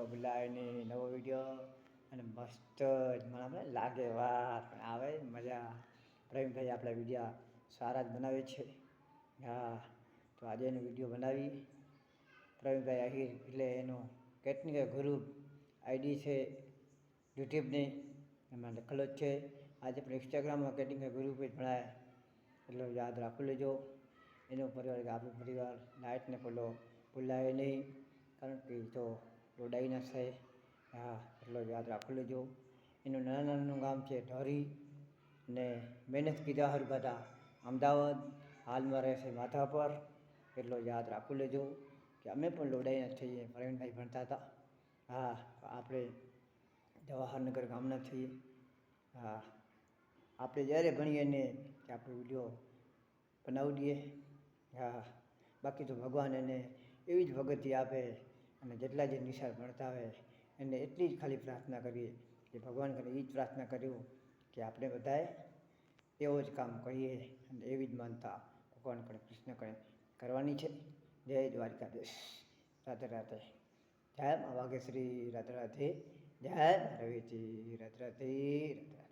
તો ભૂલાય નહીં નવો વીડિયો અને મસ્ત જ મને આપણે લાગે વાત પણ આવે મજા. પ્રવીણભાઈ આપણા વિડીયા સારા જ બનાવે છે. હા, તો આજે એનો વીડિયો બનાવી. પ્રવીણભાઈ આહિર, એટલે એનું કેટલી ગ્રુપ આઈડી છે યુટ્યુબની એમાં લખેલો જ છે. આજે પણ ઇન્સ્ટાગ્રામમાં કેટલી ગ્રુપ જ ભણાય. એટલે યાદ રાખી લેજો. એનો પરિવાર આપણો પરિવાર લાઇટને પેલો ભૂલાય નહીં. કારણ કે જો રોડાઈ ના થાય હા, એટલો યાદ રાખી લેજો. એનું નાના નાનું ગામ છે ઢોરી ને મહેનત કીધા હર બધા અમદાવાદ હાલમાં રહેશે માથા પર એટલો યાદ રાખી લેજો કે અમે પણ લોડાઈ ના થઈએ પ્રવીણભાઈ ભણતા હતા. હા, આપણે જવાહરનગર ગામના છીએ. હા, આપણે જ્યારે ભણીએ ને કે આપણે વીડિયો બનાવી દઈએ. હા, બાકી તો ભગવાન એને એવી જ ભગતી આપે. અને જેટલા જે નિશાળ ભણતા હોય એને એટલી જ ખાલી પ્રાર્થના કરીએ કે ભગવાન કરે એ જ પ્રાર્થના કર્યું કે આપણે બધાએ એવો જ કામ કરીએ અને એવી જ માનતા ભગવાન કરે, કૃષ્ણ કરે. કરવાની છે. જય દ્વારકાધીશ. રાધે રાધે. જય મા વાઘેશ્રી. રાધે રાધે. જય રવિજી. રાધે. રાધે રાધે.